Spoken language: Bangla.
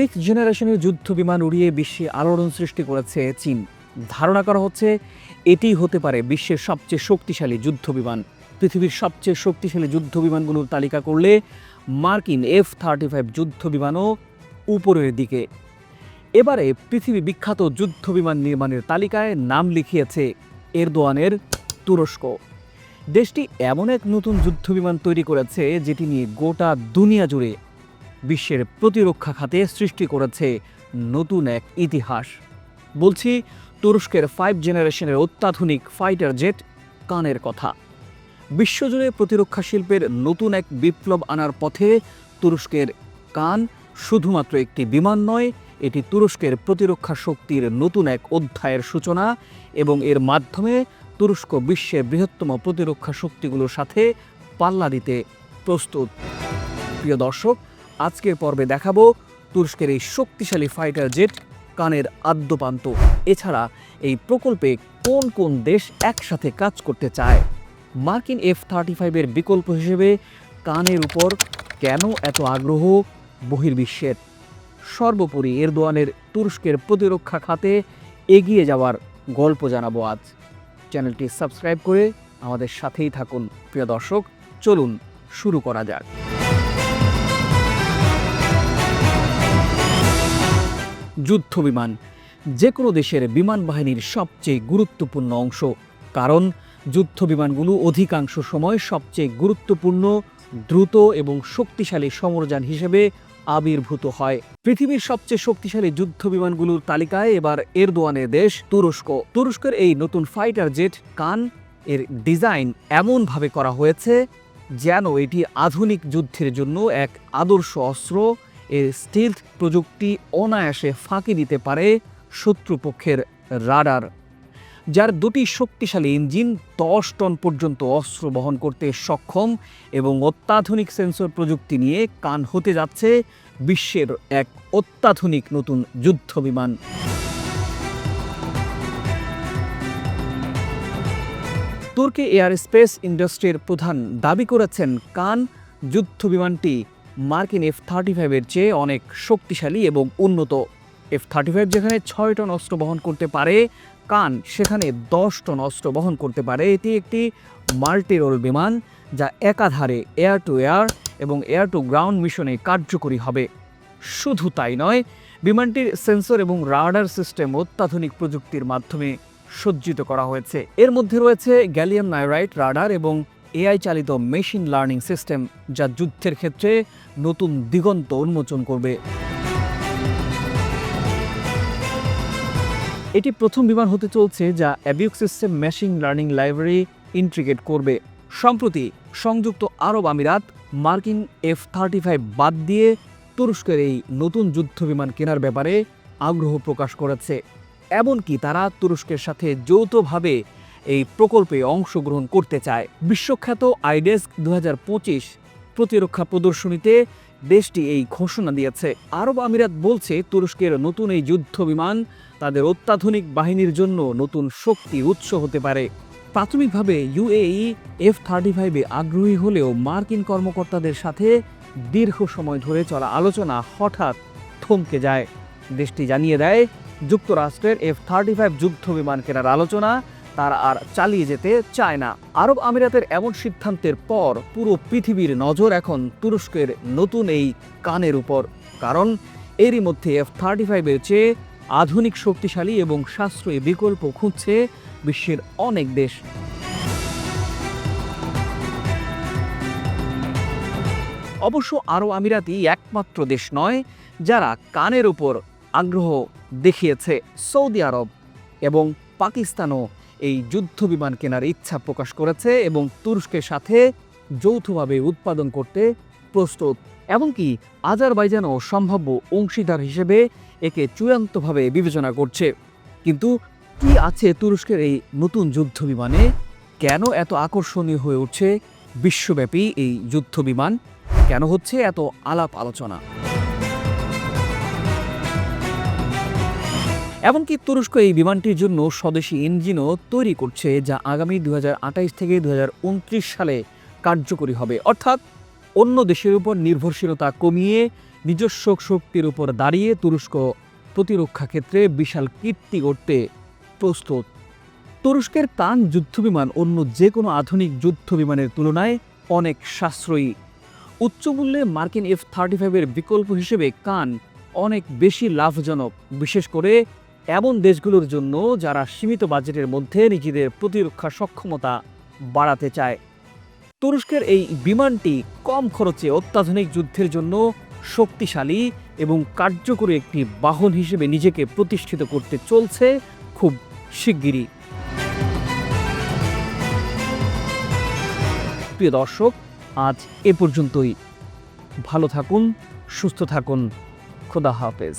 সিক্স জেনারেশনের যুদ্ধ বিমান উড়িয়ে বিশ্বে আলোড়ন সৃষ্টি করেছে চীন। ধারণা করা হচ্ছে এটিই হতে পারে বিশ্বের সবচেয়ে শক্তিশালী যুদ্ধ বিমান। পৃথিবীর সবচেয়ে শক্তিশালী যুদ্ধ বিমানগুলোর তালিকা করলে মার্কিন এফ থার্টি ফাইভ যুদ্ধ বিমানও উপরের দিকে। এবারে পৃথিবী বিখ্যাত যুদ্ধ বিমান নির্মাণের তালিকায় নাম লিখিয়েছে এরদোয়ানের তুরস্ক। দেশটি এমন এক নতুন যুদ্ধ বিমান তৈরি করেছে যেটি নিয়ে গোটা দুনিয়া জুড়ে বিশ্বের প্রতিরক্ষা খাতে সৃষ্টি করেছে নতুন এক ইতিহাস। বলছি, তুরস্কের ফাইভ জেনারেশনের অত্যাধুনিক ফাইটার জেট কানের কথা। বিশ্বজুড়ে প্রতিরক্ষা শিল্পের নতুন এক বিপ্লব আনার পথে তুরস্কের কান শুধুমাত্র একটি বিমান নয়, এটি তুরস্কের প্রতিরক্ষা শক্তির নতুন এক অধ্যায়ের সূচনা এবং এর মাধ্যমে তুরস্ক বিশ্বের বৃহত্তম প্রতিরক্ষা শক্তিগুলোর সাথে পাল্লা দিতে প্রস্তুত। প্রিয় দর্শক আজকের পর্বে দেখাবো তুরস্কের এই শক্তিশালী ফাইটার জেট কানের আদ্যপান্ত। এছাড়া এই প্রকল্পে কোন কোন দেশ একসাথে কাজ করতে চায়? মার্কিন এফ থার্টি ফাইভের বিকল্প হিসেবে কানের উপর কেন এত আগ্রহ? বহির্বিশ্বের। সর্বোপরি এরদোয়ানের তুরস্কের প্রতিরক্ষা খাতে এগিয়ে যাওয়ার গল্প জানাব আজ। চ্যানেলটি সাবস্ক্রাইব করে আমাদের সাথেই থাকুন। প্রিয় দর্শক, চলুন শুরু করা যাক। যুদ্ধ বিমান যে কোনো দেশের বিমান বাহিনীর সবচেয়ে গুরুত্বপূর্ণ অংশ। কারণ যুদ্ধ বিমানগুলো অধিকাংশ সময় সবচেয়ে গুরুত্বপূর্ণ, দ্রুত এবং শক্তিশালী সমরযান হিসেবে আবির্ভূত হয়। পৃথিবীর সবচেয়ে শক্তিশালী যুদ্ধ বিমানগুলোর তালিকায় এবার এরদোয়ানের দেশ তুরস্ক। তুরস্কের এই নতুন ফাইটার জেট কান এর ডিজাইন এমনভাবে করা হয়েছে যেন এটি আধুনিক যুদ্ধের জন্য এক আদর্শ অস্ত্র এর স্টিলথ প্রযুক্তি অনায়াসে ফাঁকি দিতে পারে শত্রুপক্ষের রাডার, যার দুটি শক্তিশালী ইঞ্জিন দশ টন পর্যন্ত অস্ত্র বহন করতে সক্ষম এবং অত্যাধুনিক সেন্সর প্রযুক্তি নিয়ে কান হতে যাচ্ছে বিশ্বের এক অত্যাধুনিক নতুন যুদ্ধ বিমান। তুর্কি এয়ার স্পেস ইন্ডাস্ট্রির প্রধান দাবি করেছেন, কান যুদ্ধ বিমানটি মার্কিন এফ থার্টি ফাইভের চেয়ে অনেক শক্তিশালী এবং উন্নত। এফ থার্টি ফাইভ যেখানে ছয় টন অস্ত্র বহন করতে পারে, কান সেখানে দশ টন অস্ত্র বহন করতে পারে, এটি একটি মাল্টিরোল বিমান যা একাধারে এয়ার টু এয়ার এবং এয়ার টু গ্রাউন্ড মিশনে কার্যকরী হবে। শুধু তাই নয়, বিমানটির সেন্সর এবং রাডার সিস্টেম অত্যাধুনিক প্রযুক্তির মাধ্যমে সজ্জিত করা হয়েছে। এর মধ্যে রয়েছে গ্যালিয়াম নাইরাইট রাডার এবং এআই চালিত মেশিন লার্নিং সিস্টেম, যা যুদ্ধের ক্ষেত্রে নতুন দিগন্ত উন্মোচন করবে। এটি প্রথম বিমান হতে চলছে, যা অ্যাবিউক system machine learning library integrate করবে। সম্প্রতি সংযুক্ত আরব আমিরাত মার্কিন এফ থার্টি ফাইভ বাদ দিয়ে তুরস্কের এই নতুন যুদ্ধ বিমান কেনার ব্যাপারে আগ্রহ প্রকাশ করেছে। এমনকি তারা তুরস্কের সাথে যৌথভাবে এই প্রকল্পে অংশগ্রহণ করতে চায়। বিশ্বখ্যাত আইডেস্ক দু হাজার পঁচিশ প্রতিরক্ষা প্রদর্শনীতে দেশটি এই ঘোষণা দিয়েছে। আরব আমিরাত বলছে, তুরস্কের নতুন এই যুদ্ধ বিমান তাদের অত্যাধুনিক বাহিনীর জন্য নতুন শক্তির উৎস হতে পারে। প্রাথমিকভাবে ইউএই এফ থার্টি ফাইভে আগ্রহী হলেও মার্কিন কর্মকর্তাদের সাথে দীর্ঘ সময় ধরে চলা আলোচনা হঠাৎ থমকে যায়। দেশটি জানিয়ে দেয়, যুক্তরাষ্ট্রের এফ থার্টি ফাইভ যুদ্ধ বিমান কেনার আলোচনা তারা আর চালিয়ে যেতে চায় না। আরব আমিরাতের এমন সিদ্ধান্তের পর পুরো পৃথিবীর নজর এখন তুরস্কের নতুন এই কানের উপর। কারণ এরই মধ্যে এফ থার্টি ফাইভের চেয়ে আধুনিক, শক্তিশালী এবং সাশ্রয়ী বিকল্প খুঁজছে বিশ্বের অনেক দেশ। অবশ্য আরব আমিরাতই একমাত্র দেশ নয়, যারা কানের উপর আগ্রহ দেখিয়েছে সৌদি আরব এবং পাকিস্তানও এই যুদ্ধ বিমান কেনার ইচ্ছা প্রকাশ করেছে এবং তুরস্কের সাথে যৌথভাবে উৎপাদন করতে প্রস্তুত। এমনকি আজারবাইজানও সম্ভাব্য অংশীদার হিসেবে একে চূড়ান্তভাবে বিবেচনা করছে। কিন্তু কি আছে তুরস্কের এই নতুন যুদ্ধ বিমানে? কেন এত আকর্ষণীয় হয়ে উঠছে বিশ্বব্যাপী এই যুদ্ধ বিমান? কেন হচ্ছে এত আলাপ আলোচনা? এমনকি তুরস্ক এই বিমানটির জন্য স্বদেশি ইঞ্জিনও তৈরি করছে, যা আগামী দু থেকে দু হাজার উনত্রিশ সালে কার্যকরী হবে। অর্থাৎ অন্য দেশের উপর নির্ভরশীলতা কমিয়ে নিজস্ব শক্তির উপর দাঁড়িয়ে তুরস্ক প্রতিরক্ষা ক্ষেত্রে বিশাল কীর্তি করতে প্রস্তুত। তুরস্কের কান যুদ্ধবিমান অন্য যে কোনো আধুনিক যুদ্ধবিমানের তুলনায় অনেক সাশ্রয়ী। উচ্চমূল্যে মার্কিন এফ থার্টি ফাইভের বিকল্প হিসেবে কান অনেক বেশি লাভজনক, বিশেষ করে এমন দেশগুলোর জন্য যারা সীমিত বাজেটের মধ্যে নিজেদের প্রতিরক্ষা সক্ষমতা বাড়াতে চায়। তুরস্কের এই বিমানটি কম খরচে অত্যাধুনিক যুদ্ধের জন্য শক্তিশালী এবং কার্যকরী একটি বাহন হিসেবে নিজেকে প্রতিষ্ঠিত করতে চলছে খুব শিগগিরই। প্রিয় দর্শক, আজ এ পর্যন্তই। ভালো থাকুন, সুস্থ থাকুন। খোদা হাফেজ।